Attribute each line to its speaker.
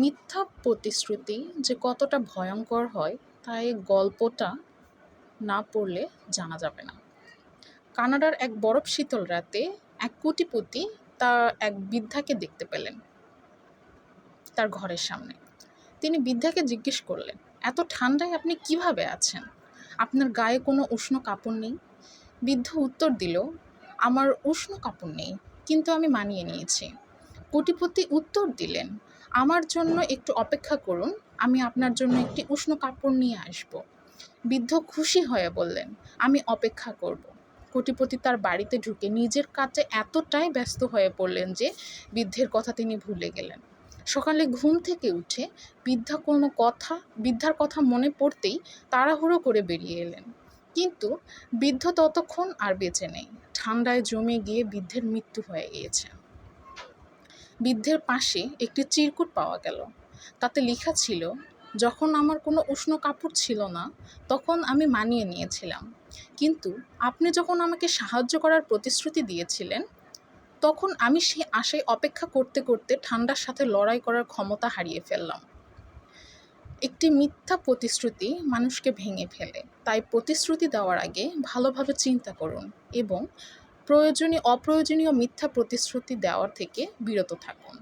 Speaker 1: মিথ্যা প্রতিশ্রুতি যে কতটা ভয়ঙ্কর হয় তা এই গল্পটা না পড়লে জানা যাবে না। কানাডার এক বরফ শীতল রাতে এক কোটিপতি তার এক বৃদ্ধাকে দেখতে পেলেন তার ঘরের সামনে। তিনি বৃদ্ধাকে জিজ্ঞেস করলেন, এত ঠান্ডায় আপনি কীভাবে আছেন? আপনার গায়ে কোনো উষ্ণ কাপড় নেই? বৃদ্ধ উত্তর দিল, আমার উষ্ণ কাপড় নেই, কিন্তু আমি মানিয়ে নিয়েছি। কোটিপতি উত্তর দিলেন আমার জন্য একটু অপেক্ষা করুন, আমি আপনার জন্য একটি উষ্ণ কাপড় নিয়ে আসব। বৃদ্ধ খুশি হয়ে বললেন, আমি অপেক্ষা করব। কোটিপতি তার বাড়িতে ঢুকে নিজের কাজে এতটাই ব্যস্ত হয়ে পড়লেন যে বৃদ্ধের কথা তিনি ভুলে গেলেন। সকালে ঘুম থেকে উঠে বৃদ্ধা কোনো কথা, বৃদ্ধার কথা মনে পড়তেই তাড়াহুড়ো করে বেরিয়ে এলেন। কিন্তু বৃদ্ধ ততক্ষণ আর বেঁচে নেই। ঠান্ডায় জমে গিয়ে বৃদ্ধের মৃত্যু হয়ে গিয়েছে। বৃদ্ধের পাশে একটি চিরকুট পাওয়া গেল। তাতে লেখা ছিল, যখন আমার কোনো উষ্ণ কাপড় ছিল না, তখন আমি মানিয়ে নিয়েছিলাম। কিন্তু আপনি যখন আমাকে সাহায্য করার প্রতিশ্রুতি দিয়েছিলেন, তখন আমি সেই আশায় অপেক্ষা করতে করতে ঠান্ডার সাথে লড়াই করার ক্ষমতা হারিয়ে ফেললাম। একটি মিথ্যা প্রতিশ্রুতি মানুষকে ভেঙে ফেলে। তাই প্রতিশ্রুতি দেওয়ার আগে ভালোভাবে চিন্তা করুন এবং প্রয়োজনীয় অপ্রয়োজনীয় মিথ্যা প্রতিশ্রুতি দেওয়ার থেকে বিরত থাকুন।